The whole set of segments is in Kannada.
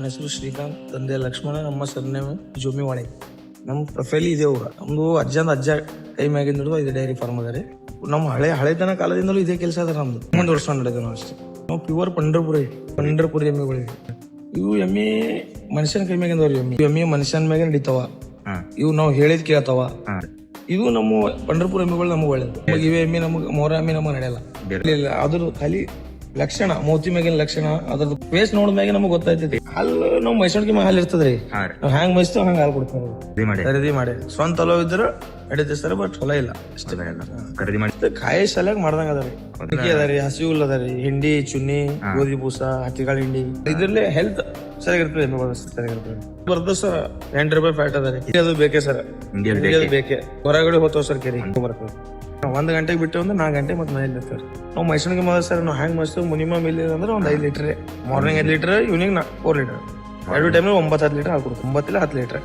ನನ್ನ ಹೆಸರು ಶ್ರೀಕಾಂತ್ ತಂದೆ ಲಕ್ಷ್ಮಣ ನಮ್ಮ ಸರ್ನೇಮ್ ಜೋಮಿವಾಳೆ ನಮ್ಮ ಪ್ರೊಫೈಲ್ ಇದೆ ಊರ ನಮ್ದು ಅಜ್ಜಂದ ಅಜ್ಜ ಕೈ ಮ್ಯಾಗಿಂದ ಹಿಡಿದು ಇದು ಡೈರಿ ಫಾರ್ಮ್ ಅದಾರೆ. ನಮ್ಮ ಹಳೆ ಹಳೆತನ ಕಾಲದಿಂದಲೂ ಇದೇ ಕೆಲಸ ಅದ ನಮ್ದು. ಮುಂದೆ ವರ್ಷ ನಡೆದ ನಾವು ಅಷ್ಟೇ. ನಾವು ಪ್ಯೂರ್ ಪಂಡರ್ಪುರಿ ಪಂಡರ್ಪುರಿ ಎಮ್ಮೆಗಳಿವೆ ಇವು ಎಮ್ಮೆ ಮನುಷ್ಯನ ಕೈ ಮ್ಯಾಗಿಂದ ಅವ್ರಿ ಎಮ್ಮೆ. ಇವು ಎಮ್ಮೆ ಮನುಷ್ಯನ ಮ್ಯಾಗ ನಡೀತಾವ ಇವು ನಾವು ಹೇಳಿದ್ ಕೇಳ್ತಾವ. ಇವು ಇದು ನಮ್ಮ ಪಂಡರ್ಪುರ ಎಮ್ಮೆಗಳು ನಮಗೆ ಒಳ್ಳೇದು. ಇವೆ ಎಮ್ಮೆ ನಮಗೆ ಮೋರ ಎಮ್ಮೆ ನಮಗೆ ನಡೆಯಲ್ಲ. ಅದ್ರ ಖಾಲಿ ಲಕ್ಷಣ ಮೋತಿ ಮ್ಯಾಗಿನ ಲಕ್ಷಣ ಅದ್ರದ್ದು ಫೇಸ್ ನೋಡಿದ ಮ್ಯಾಗೆ ನಮಗೆ ಗೊತ್ತಾಯ್ತೈತಿ ಹಾಲು ನಾವು ಮೈಸೂರಿಗೆ ಹಾಲು ಇರ್ತದ್ರಿ. ನಾವ್ ರೀ. ಹ್ಯಾಂಗ್ ಮೈಸ್ತೇವೆ ಹಂಗೆ ಹಾಲು ಕೊಡ್ತಾರೆ ಖರೀದಿ ಮಾಡಿ. ಸ್ವಂತ ಅಲೋ ಇದ್ರೆ ನಡೀತೈತೆ ಸರ್ ಬಟ್ ಹೊಲ ಇಲ್ಲ. ಅಷ್ಟೇ. ಖರೀದಿ ಮಾಡಿ. ಕಾಯಿ ಸಲ್ಯಾಗ ಮಾಡ್ದಂಗ ಅದಾರಿ. ಅಕ್ಕಿ ಅದಾರಿ ಹಸಿ ಹುಲ್ ಅದಾರಿ. ಹಿಂಡಿ ಚುನ್ನಿ ಗೋಧಿ ಬೂಸ ಹತ್ತಿಗಳ ಹಿಂಡಿ. ಇದ್ರಲ್ಲೇ ಹೆಲ್ತ್ ಸರಿಯಾಗಿರ್ತದೆ ಎಮ್ಮೆಗಳು ಸರಿಯಾಗಿರ್ತದೆ ಬರ್ತದೆ ಸರ್ ಎಂಟು ರೂಪಾಯಿ ಫ್ಯಾಟ್ ಅದಾರಿ. ಅದು ಬೇಕೇ ಸರ್. ಇಂಡಿಯನ್ ಅದು ಬೇಕೇ? ಹೊರಗಡೆ ಹೋಗ್ತಾವ ಸರ್ ಕೆರಿ. ಬರ್ತದೆ ನಾವು ಒಂದ್ ಗಂಟೆಗೆ ಬಿಟ್ಟು ಅಂದ್ರೆ ನಾಲ್ಕು ಗಂಟೆ ಮತ್ತೆ ಮನೇಲಿ ಇರ್ತಾರೆ ನಾವು ಮೈಸೂರಿಗೆ ಮೊದಲು ಸರ್ ನಾವು ಹ್ಯಾಂಗ್ ಮಸ್ತು ಮಿನಿಮಮ್ ಇಲ್ಲಿ ಅಂದ್ರೆ ಒಂದು ಐದು ಲೀಟರ್. ಮಾರ್ನಿಂಗ್ ಐದು ಲೀಟರ್ ಈವ್ನಿಂಗ್ ನಾ ಫೋರ್ ಲೀಟರ್. ಎರಡು ಟೈಮ್ ಒಂಬತ್ತು ಹತ್ತು ಲೀಟರ್ ಹಾಕ್ಬಿಡ್ತು ಒಂಬತ್ತಿಲ್ಲ ಹತ್ತು ಲೀಟರ್.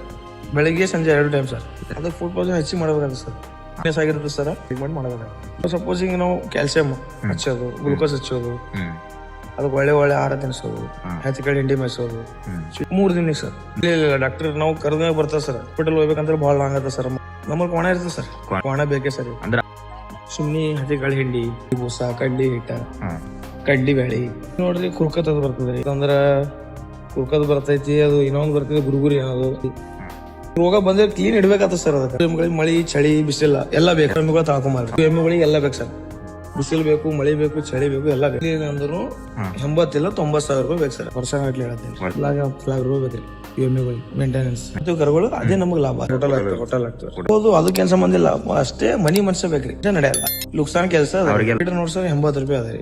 ಬೆಳಿಗ್ಗೆ ಸಂಜೆ ಎರಡು ಟೈಮ್ ಸರ್. ಅದು ಫುಡ್ ಪಾಯ್ಸನ್ ಹೆಚ್ಚಿಗೆ ಮಾಡಬೇಕಾಗುತ್ತೆ ಸರ್. ಫಿಟ್ನೆಸ್ ಆಗಿರುತ್ತೆ ಸರ್. ಟ್ರೀಟ್ಮೆಂಟ್ ಮಾಡಬೇಕಾಗುತ್ತೆ ಸಪೋಸ್ ಈಗ ನಾವು ಕ್ಯಾಲ್ಸಿಯಂ ಹಚ್ಚೋದು ಗ್ಲೂಕೋಸ್ ಹಚ್ಚೋದು. ಹ್ಮ್. ಅದಕ್ಕೆ ಒಳ್ಳೆ ಒಳ್ಳೆ ಆಹಾರ ತಿನ್ಸೋದು ಹೆಚ್ಚು ಕಡೆ ಹಿಂಡಿ ಮೇಯಿಸೋದು ಮೂರು ದಿನ ಸರ್. ಇಲ್ಲ ಇಲ್ಲ ಡಾಕ್ಟರ್ ನಾವು ಕರೆದಾಗ ಬರ್ತದೆ ಸರ್. ಹಾಸ್ಪಿಟಲ್ ಹೋಗ್ಬೇಕಂದ್ರೆ ಭಾಳ ಲಾಂಗ್ ಆಗುತ್ತೆ ಸರ್. ನಮ್ಮಲ್ಲಿ ಕೋಣ ಇರ್ತದೆ ಸರ್. ಕೋಣ ಬೇಕೇ ಸರ್. ಅಂದ್ರ? ಸುಮ್ಮನೆ ಹತ್ತಿಗಳ ಹಿಂಡಿ ಬೂಸ ಕಡ್ಲಿ ಹಿಟ್ಟ ಕಡ್ಡಿ ಕಡ್ಲಿ ಬ್ಯಾಳಿ. ನೋಡ್ರಿ ಕುರ್ಕತ್ ಅದು ಬರ್ತದ್ರಿ ಅಂದ್ರ ಕುರ್ಕತ್ ಬರ್ತೈತಿ ಅದು ಇನ್ನೊಂದು ಬರ್ತೈತಿ ಗುರುಗುರಿ ಅನ್ನೋದು. ರೋಗ ಬಂದ್ರೆ ಕ್ಲೀನ್ ಇಡ್ಬೇಕಾಗ್ತದೆ ಸರ್ ಅದಕ್ಕೆ. ಮಳಿ ಚಳಿ ಬಿಸಿಲ್ಲ ಎಲ್ಲ ಬೇಕು. ಎಮ್ಮೆಗಳು ತಾಳ್ಕೊಂಬಾರ್ದು. ಎಮ್ಮೆಗಳಿಗೆ ಎಲ್ಲ ಬೇಕು ಸರ್. ಬಿಸಿಲು ಬೇಕು ಮಳೆ ಬೇಕು ಚಳಿ ಬೇಕು ಎಲ್ಲ ಬೇಕು. ಏನಂದ್ರು ಎಂಬತ್ತಿಲ್ಲ ತೊಂಬತ್ ಸಾವಿರ ರೂಪಾಯಿ ಬೇಕು ಸರ್. ವರ್ಷ ಗಟ್ಲೆ ಹೇಳ್ತೀನಿ ಲಾಗ ಲಾಗ ರೂಪಾಯಿ ಬೇಕ್ರಿ ಮೇಂಟೆನೆನ್ಸ್ ಇದು ಕರುಗಳು ಅದೇ ನಮಗೆ ಲಾಭ. ಟೋಟಲ್ ಆಗ್ತದೆ ಟೋಟಲ್ ಆಗ್ತದೆ. ಹೌದು ಅದು ಸಂಬಂಧ ಇಲ್ಲ. ಅಷ್ಟೇ ಮನಿ ಮನುಷ್ಯ ಬೇಕ್ರಿ. ಇದೇ ನಡೆಯಲ್ಲ. ಲುಕ್ಸಾನ್ ಕೆಲಸ ಲೀಟರ್ ನೋಡಿ ಸರ್ ಎಂಬತ್ತು ರೂಪಾಯಿ ಅದ ರೀ.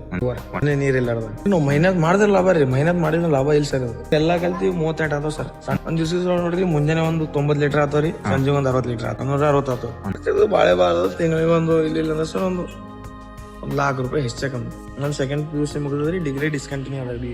ಮನೆ ನೀರಿಲ್ಲ ನಾವು ಮೈನತ್ ಮಾಡಿದ್ರೆ ಲಾಭ ರೀ. ಮೈನತ್ ಮಾಡಿದ್ರೆ ಲಾಭ ಇಲ್ಲ ಸರ್ ಅದು. ಎಲ್ಲ ಕಲ್ತಿ ಮೂವತ್ತೆಂಟು ಆತಾವ ಸರ್. ಒಂದ್ ದಿವಸ ನೋಡ್ರಿ ಮುಂಜಾನೆ ಒಂದು ತೊಂಬತ್ತು ಲೀಟರ್ ಆತವ್ರಿ ಸಂಜೆ ಒಂದ್ ಅರವತ್ತು ಲೀಟರ್ ಆತ ನೂರ ಅರವತ್ತು ಆತಾವ ಬಾಳೆ ಬಾಳ ತಿಂಗಳಿಗೆ ಒಂದು ಇಲ್ಲಿ ಇಲ್ಲ ಅಂದ್ರೆ ಸರ್ ಒಂದು लाख रुपये हिस्से कम। सेकंड पीयूष से मुझे डिग्री डिस्कंटिन्यू आला बी